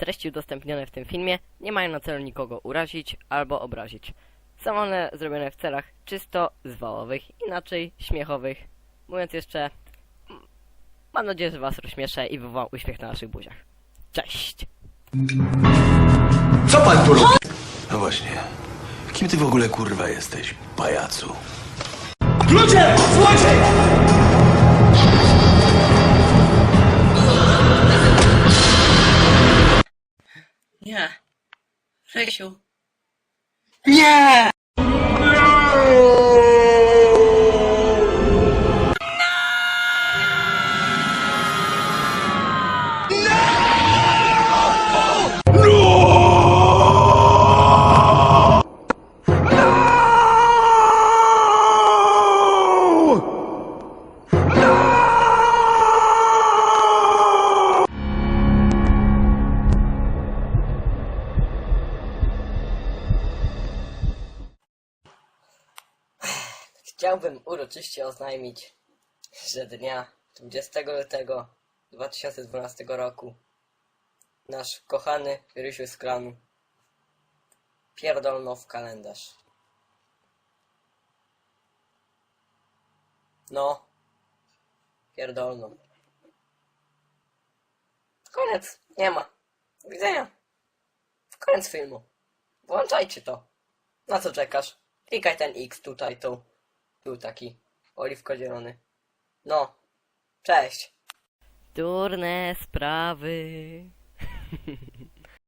Treści udostępnione w tym filmie nie mają na celu nikogo urazić albo obrazić. Są one zrobione w celach czysto zwałowych, inaczej śmiechowych. Mówiąc jeszcze, mam nadzieję, że Was rozśmieszę i wywołam uśmiech na naszych buziach. Cześć! Co pan tu robi? No właśnie. Kim ty w ogóle kurwa jesteś, pajacu? Ludzie! Słuchajcie! Nie. Rysiu. Nie! Chciałbym uroczyście oznajmić, że dnia 20 lutego 2012 roku nasz kochany Rysiu z klanu pierdolno w kalendarz. No, pierdolno. Koniec, nie ma. Do widzenia. Koniec filmu. Włączajcie to. Na co czekasz? Klikaj ten X tutaj, tu. Tu taki oliwko-zielony. No, cześć. Durne sprawy.